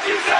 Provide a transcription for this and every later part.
what you say.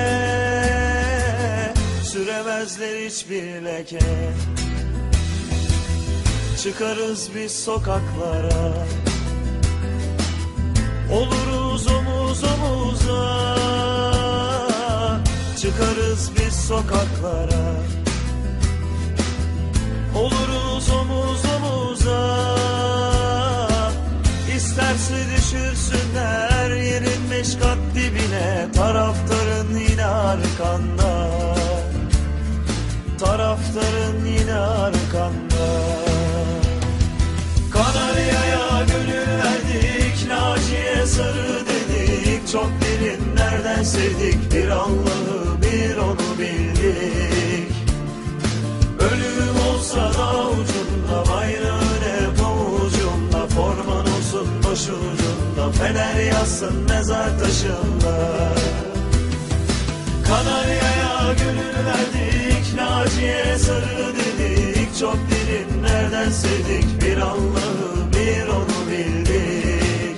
Süremezler hiçbir leke. Çıkarız biz sokaklara. Oluruz omuz omuza. Çıkarız biz sokaklara. Oluruz omuz omuza. İsterse düşürsünler yerin beş kat dibine. Taraftarın yine arkanda Taraftarın yine arkanda. Kanarya'ya gönül verdik Naciye sarı dedik. Çok derinlerden sevdik Bir Allah'ı bir onu bildik. Ölüm olsa da ucunda bayrağın hep avucumda Forman olsun başucunda Fener yazsın mezar taşında. Kanarya'ya gönül verdik Naciye sarı dedik Çok derinlerden sevdik Bir Allah'ı bir onu bildik.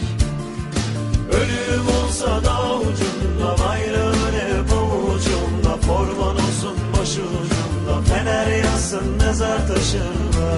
Ölüm olsa da ucunda Bayrağın hep avucumda Forman olsun başucumda Fener yazsın mezar taşında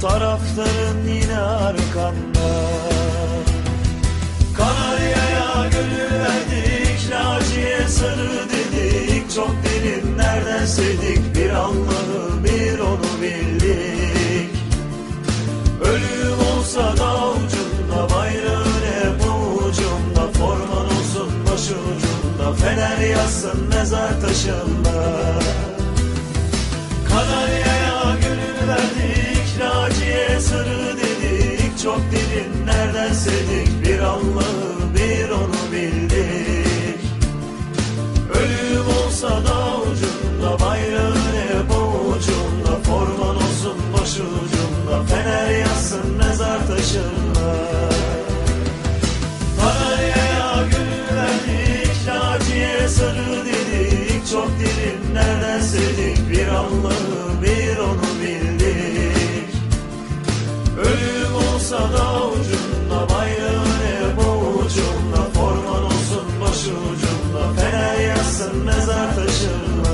Taraftarın yine arkanda. Kanarya'ya gönül verdik Naciye sarı dedik. Çok derinlerden sevdik? Bir Allah'ı bir onu bildik. Ölüm olsa da ucunda bayrağın hep avucumda Forman olsun başucumda Fener yazsın mezar taşında sarhoşum